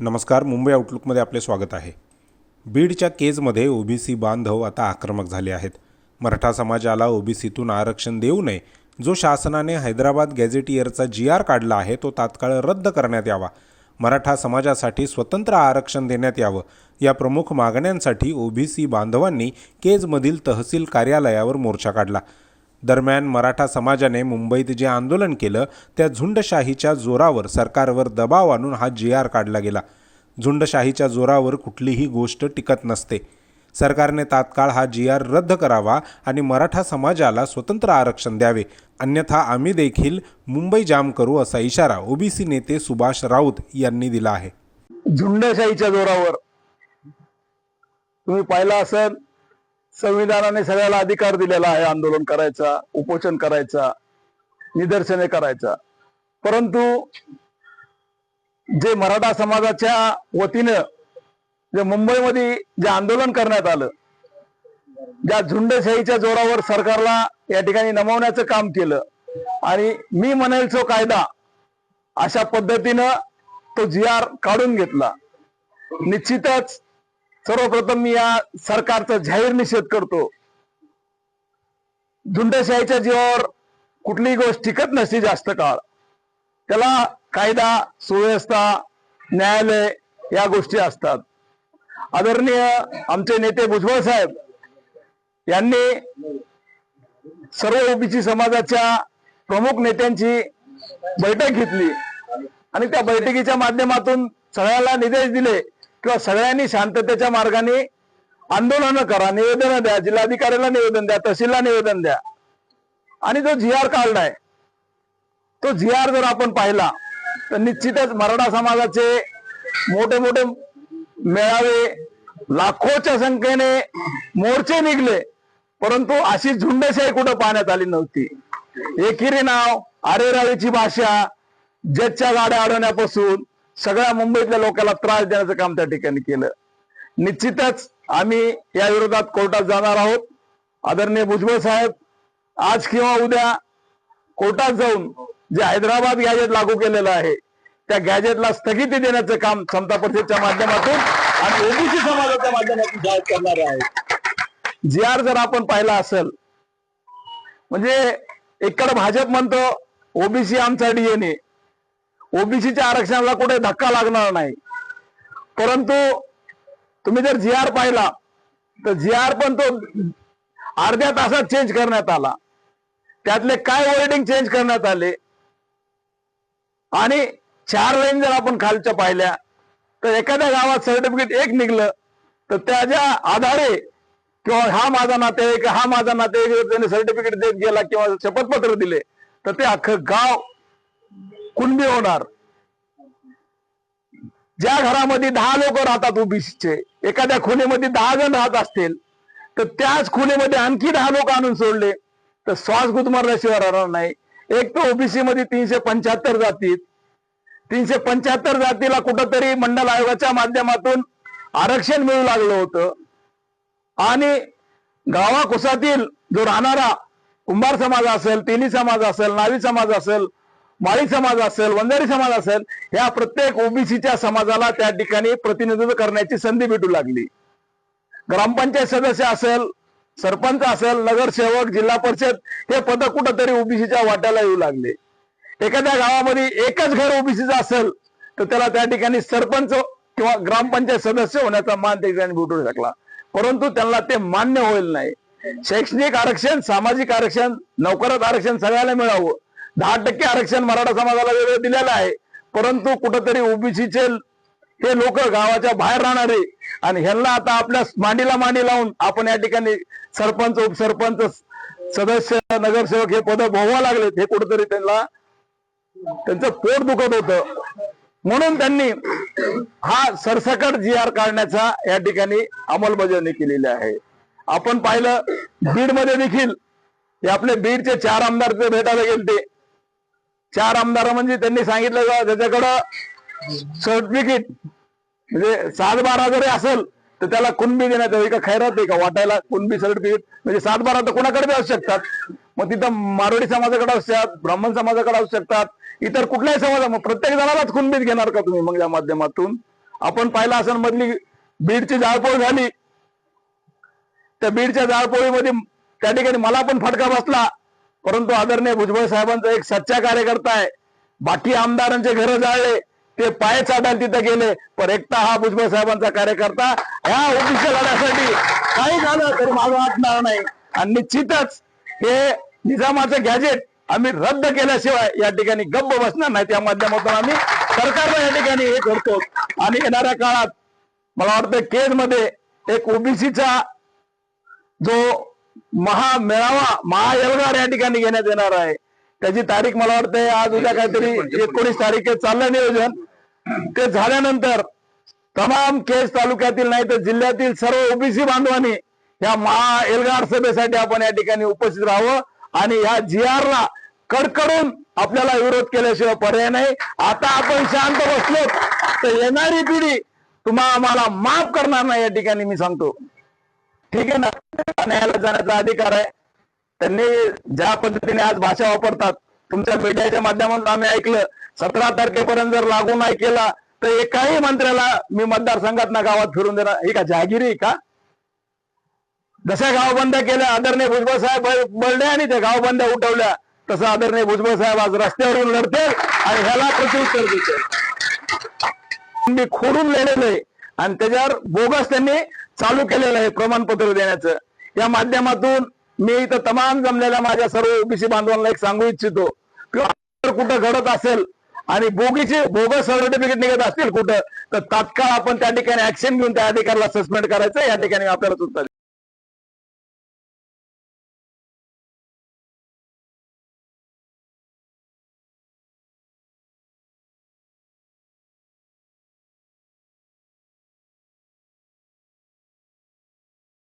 नमस्कार मुंबई आउटलुकमध्ये आपले स्वागत आहे. बीडच्या केजमध्ये ओबीसी बांधव आता आक्रमक झाले आहेत. मराठा समाजाला ओबीसीतून आरक्षण देऊ नये जो शासनाने हैदराबाद गॅझेटियरचा जी आर काढला आहे तो तात्काळ रद्द करण्यात यावा. मराठा समाजासाठी स्वतंत्र आरक्षण देण्यात यावं या प्रमुख मागण्यांसाठी ओबीसी बांधवांनी केजमधील तहसील कार्यालयावर मोर्चा काढला. दरम्यान मराठा समाजाने मुंबईत जे आंदोलन केलं त्या झुंडशाहीच्या जोरावर सरकारवर दबाव आणून हा जी आर काढला गेला. झुंडशाहीच्या जोरावर कुठलीही गोष्ट टिकत नसते. सरकारने तात्काळ हा जी आर रद्द करावा आणि मराठा समाजाला स्वतंत्र आरक्षण द्यावे. अन्यथा आम्ही देखील मुंबई जाम करू असा इशारा ओबीसी नेते सुभाष राऊत यांनी दिला आहे. झुंडशाहीच्या जोरावर. तुम्ही पाहिलं असेल संविधानाने सगळ्याला अधिकार दिलेला आहे आंदोलन करायचा उपोषण करायचा निदर्शने करायचा. परंतु जे मराठा समाजाच्या वतीनं जे मुंबईमध्ये जे आंदोलन करण्यात आलं ज्या झुंडशाहीच्या जोरावर सरकारला या ठिकाणी नमवण्याचं काम केलं आणि मी म्हणेल तो कायदा अशा पद्धतीनं तो जी आर काढून घेतला. निश्चितच सर्वप्रथम मी या सरकारचा जाहीर निषेध करतो. झुंडशाहीच्या जीवावर कुठलीही गोष्ट टिकत नसते जास्त काळ. त्याला कायदा सुव्यवस्था न्यायालय या गोष्टी असतात. आदरणीय आमचे नेते भुजबळ साहेब यांनी सर्व ओबीसी समाजाच्या प्रमुख नेत्यांची बैठक घेतली आणि त्या बैठकीच्या माध्यमातून सगळ्याला निर्देश दिले किंवा सगळ्यांनी शांततेच्या मार्गाने आंदोलन करा निवेदन द्या जिल्हाधिकाऱ्याला निवेदन द्या तहसीलला निवेदन द्या. आणि जो जी आर काढलाय तो जी आर जर आपण पाहिला तर निश्चितच मराठा समाजाचे मोठे मोठे मेळावे लाखोच्या संख्येने मोर्चे निघले परंतु अशी झुंडशाही कुठं पाहण्यात आली नव्हती. एकेरी नाव आरेरावीची भाषा जजच्या गाड्या अडवण्यापासून सगळ्या मुंबईतल्या लोकांना त्रास देण्याचं काम त्या ठिकाणी केलं. निश्चितच आम्ही या विरोधात कोर्टात जाणार आहोत. आदरणीय भुजबळ साहेब आज किंवा उद्या कोर्टात जाऊन जे हैदराबाद गॅजेट लागू केलेलं आहे त्या गॅजेटला स्थगिती देण्याचं काम समता परिषदच्या माध्यमातून आणि ओबीसी समाजाच्या माध्यमातून जाहीर करणार आहे. जी आर जर आपण पाहिला असेल म्हणजे एकडे भाजप म्हणतो ओबीसी आमचा डीएनए ओबीसीच्या आरक्षणाला कुठे धक्का लागणार नाही. परंतु तुम्ही जर जी आर पाहिला तर जी आर पण तो अर्ध्या तासात चेंज करण्यात आला. त्यातले काय वर्डिंग चेंज करण्यात आले? आणि चार लाईन जर आपण खालच्या पाहिल्या तर एखाद्या गावात सर्टिफिकेट एक निघलं तर त्याच्या आधारे किंवा हा माझा नातेवाईक हा माझा नातेवाईक त्याने सर्टिफिकेट देत गेला किंवा शपथपत्र दिले तर ते अख्खं गाव कुणबी होणार? ज्या घरामध्ये दहा लोक राहतात ओबीसीचे एखाद्या खुणेमध्ये दहा जण राहत असतील तर त्याच खुणेमध्ये आणखी दहा लोक आणून सोडले तर श्वास गुदमरल्याशिवाय राहणार नाही. एक तर ओबीसी मध्ये तीनशे पंच्याहत्तर जातीत तीनशे पंच्याहत्तर जातीला कुठंतरी मंडल आयोगाच्या माध्यमातून आरक्षण मिळू लागलं होतं. आणि गावाकुसातील जो राहणारा कुंभार समाज असेल तेली समाज असेल नावी समाज असेल माळी समाज असेल वंजारी समाज असेल ह्या प्रत्येक ओबीसीच्या समाजाला त्या ठिकाणी प्रतिनिधित्व करण्याची संधी भेटू लागली. ग्रामपंचायत सदस्य असेल सरपंच असेल नगरसेवक जिल्हा परिषद हे पद कुठंतरी ओबीसीच्या वाट्याला येऊ लागले. एखाद्या गावामध्ये एकच घर ओबीसीचं असेल तर त्याला त्या ठिकाणी सरपंच किंवा ग्रामपंचायत सदस्य होण्याचा मान त्या ठिकाणी भेटू शकला. परंतु त्यांना ते मान्य होईल नाही. शैक्षणिक आरक्षण सामाजिक आरक्षण नोकरात आरक्षण सगळ्याला मिळावं. दहा टक्के आरक्षण मराठा समाजाला वेगळं दिलेलं आहे. परंतु कुठंतरी ओबीसीचे हे लोक गावाच्या बाहेर राहणारे आणि ह्यांना आता आपल्या मांडीला मांडी लावून आपण या ठिकाणी सरपंच उपसरपंच सदस्य नगरसेवक हे पद भोगवा लागलेत. हे कुठंतरी त्यांना त्यांचं पोट दुखत होतं. म्हणून त्यांनी हा सरसकट जी आर काढण्याचा या ठिकाणी अंमलबजावणी केलेली आहे. आपण पाहिलं बीडमध्ये देखील हे आपले बीडचे चार आमदार भेटायला गेले ते चार आमदार म्हणजे त्यांनी सांगितलं का त्याच्याकडं सर्टिफिकेट म्हणजे सात बारा जरी असेल तर त्याला कुणबी देण्यात यावी का खैरात आहे का? वाटायला कुणबी सर्टिफिकेट म्हणजे सात बारा तर कोणाकडे बी असू शकतात. मग तिथं मारवाडी समाजाकडे असू शकतात ब्राह्मण समाजाकडे असू शकतात इतर कुठल्याही समाजा मग प्रत्येक जणालाच कुणबीत घेणार का तुम्ही मग या माध्यमातून? आपण पाहिलं असं मधली बीडची जाळपोळ झाली. त्या बीडच्या जाळपोळीमध्ये त्या ठिकाणी मला पण फटका बसला. परंतु आदरणीय भुजबळ साहेबांचा एक सच्चा कार्यकर्ता आहे. बाकी आमदारांचे घर जाळले ते पाय चाटायला तिथे गेले पण एकटा हा भुजबळ साहेबांचा कार्यकर्ता ह्या ओबीसी लढ्यासाठी काही झालं तरी माझं वाटणार नाही. आणि निश्चितच हे निजामाचं गॅजेट आम्ही रद्द केल्याशिवाय या ठिकाणी गप्प बसणार नाही. त्या माध्यमातून आम्ही सरकारला या ठिकाणी हे करतो. आणि येणाऱ्या काळात मला वाटतं केजमध्ये एक ओबीसीचा जो महामेळावा महाएल्गार या ठिकाणी घेण्यात येणार आहे. त्याची तारीख मला वाटते आज उद्या काहीतरी एकोणीस तारीख चाललं नियोजन. ते झाल्यानंतर तमाम केस तालुक्यातील नाही तर जिल्ह्यातील सर्व ओबीसी बांधवांनी या महा एल्गार सभेसाठी आपण या ठिकाणी उपस्थित राहावं आणि या जी ला कडकडून आपल्याला विरोध केल्याशिवाय पर्याय नाही. आता आपण शांत बसलो तर येणारी पिढी तुम्हा आम्हाला माफ करणार नाही या ठिकाणी मी सांगतो. ठीक आहे ना? न्यायालयात जाण्याचा अधिकार आहे. त्यांनी ज्या पद्धतीने आज भाषा वापरतात तुमच्या मीडियाच्या माध्यमातून आम्ही ऐकलं सतरा तारखेपर्यंत जर लागू नाही केला तर एकाही मंत्र्याला मी मतदारसंघात ना गावात फिरून देणार. ही का जहागिरी आहे का? जशा बंद केल्या आदरणीय भुजबळ साहेब बळले आणि त्या गावबंद्या उठवल्या तसं आदरणीय भुजबळ साहेब आज रस्त्यावरून लढते आणि ह्याला प्रत्युत्तर देते मी खोडून लिहिलेलं आहे. आणि त्याच्यावर बोगस त्यांनी चालू केलेलं आहे प्रमाणपत्र देण्याचं. या माध्यमातून मी इथं तमाम जमलेल्या माझ्या सर्व ओबीसी बांधवांना एक सांगू इच्छितो. किंवा कुठं घडत असेल आणि बोगीचे बोगस सर्टिफिकेट निघत असतील कुठं तर तात्काळ आपण त्या ठिकाणी ऍक्शन घेऊन त्या अधिकाऱ्याला सस्पेंड करायचं. या ठिकाणी आपल्याला सुद्धा